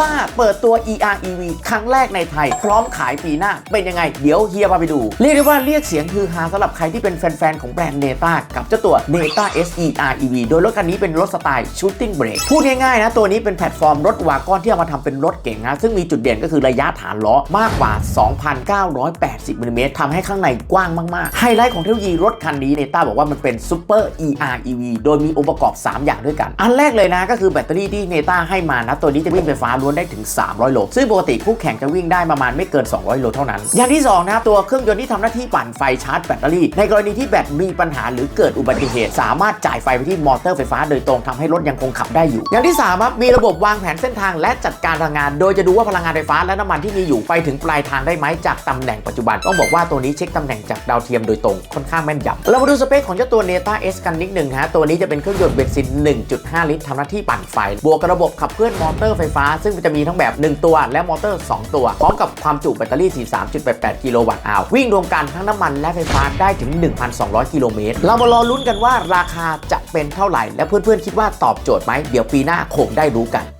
ต้าเปิดตัว EREV ครั้งแรกในไทย พร้อมขายปีหน้า เป็นยังไง เดี๋ยวเฮียพาไปดู เรียกได้ว่าเรียกเสียงฮือฮาสำหรับใครที่เป็นแฟน ๆ ของแบรนด์เนต้ากับเจ้าตัว Neta SE REV โดยรถคันนี้เป็นรถสไตล์ Shooting Brake พูดง่ายๆนะ ตัวนี้เป็นแพลตฟอร์มรถวากอนที่เอามาทำเป็นรถเก๋งนะ ซึ่งมีจุดเด่นก็คือระยะฐานล้อมากกว่า 2,980มิลลิเมตรทำให้ข้างในกว้างมากๆไฮไลท์ของเทคโนโลยีรถคันนี้เนต้าบอกว่ามันเป็น Super EREV โดยมีองค์ประกอบ 3 อย่างด้วยกัน อันแรกเลยนะก็คือแบตเตอรี่ที่เนต้าให้มานะตัวนี้จะวิ่งไฟฟ้าล้วนได้ถึง 300 โล ซึ่งปกติคู่แข่งจะวิ่งได้ประมาณไม่เกิน 200 โลเท่านั้น อย่างที่2นะครับตัวเครื่องยนต์ที่ทำหน้าที่ปั่นไฟชาร์จแบตเตอรี่ ในกรณีที่แบตมีปัญหาหรือเกิดอุบัติเหตุ สามารถจ่ายไฟไปที่มอเตอร์ไฟฟ้าโดยตรงทำให้รถยังคงขับได้อยู่ อย่างที่3ครับมีระบบวางแผนเส้นทางและจัดการพลังงาน โดยจะดูว่าพลังงานไฟฟ้าและน้ำมันที่มีอยู่ไปถึงปลายทางได้ไหมจากตำแหน่งปัจจุบันต้องบอกว่าตัวนี้เช็คตำแหน่งจากดาวเทียมโดยตรงค่อนข้างแม่นยำเรามาดูสเปคของเจ้าตัว Neta S กันนิดหนึ่งฮะตัวนี้จะเป็นเครื่องยนต์เบนซิน 1.5 ลิตรทำหน้าที่ปั่นไฟ บวกกับระบบขับเคลื่อนมอเตอร์ไฟฟ้าซึ่งจะมีทั้งแบบ 1 ตัวและมอเตอร์ 2 ตัว พร้อมกับความจุแบตเตอรี่ 43.88 กิโลวัตต์อาววิ่งรวมกันทั้งน้ำมันและไฟฟ้าได้ถึง 1,200 กิโลเมตร เรามารอลุ้นกันว่าราคาจะเป็นเท่าไหร่ และเพื่อนๆคิดว่าตอบโจทย์ไหมเดี๋ยวปีหน้าคงได้รู้กัน